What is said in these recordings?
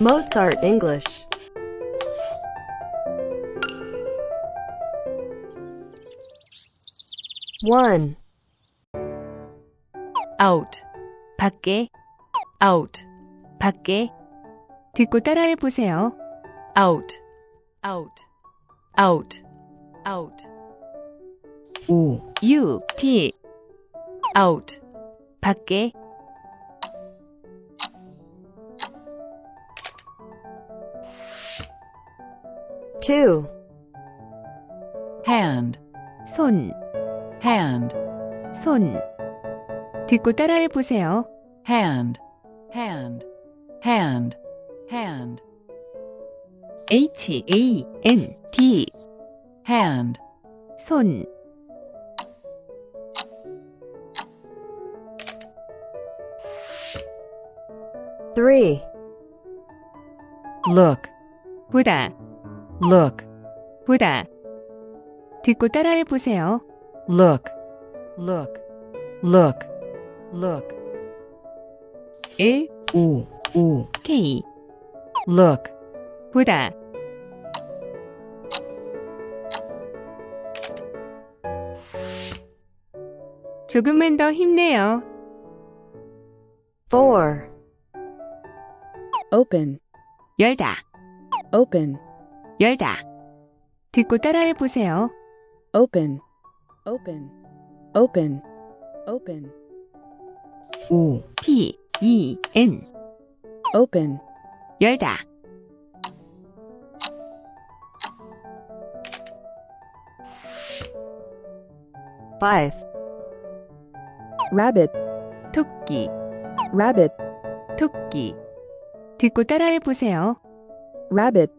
Mozart English. One, out 밖에 out 밖에 듣고 따라해 보세요. out out out out o u t out 밖에 two, hand, 손 hand, 손 듣고 따라해 보세요. hand, hand, hand, hand, H A N D hand, 손 three, look, 보다 look, 보다 듣고 따라해 보세요. look, look, look, look, L o, o, K look, 보다 조금만 더 힘내요. four, open, 열다 open, 열다 듣고 따라해 보세요. open, open, open, open, o, P E N open, 열다 five, rabbit, 토끼 rabbit, 토끼 듣고 따라해 보세요. rabbit,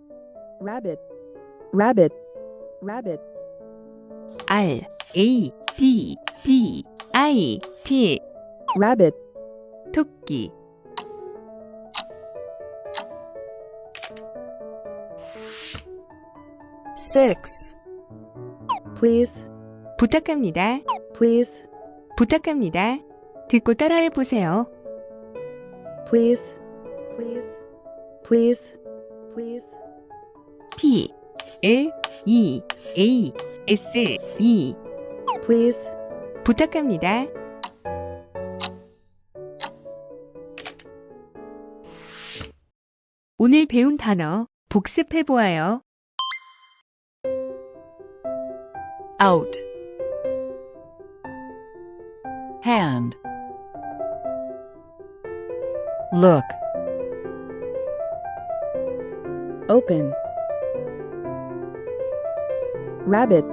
rabbit, rabbit, rabbit, R A B B I T rabbit, 토끼 six, please, 부탁합니다. please, 부탁합니다. 듣고 따라해 보세요. please, please, please, please, P L E A S E please, 부탁합니다. 오늘 배운 단어 복습해 보아요. out hand, look, open, rabbit,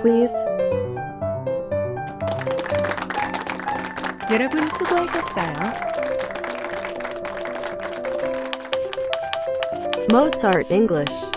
please, 여러분 수고하셨어요. Mozart English.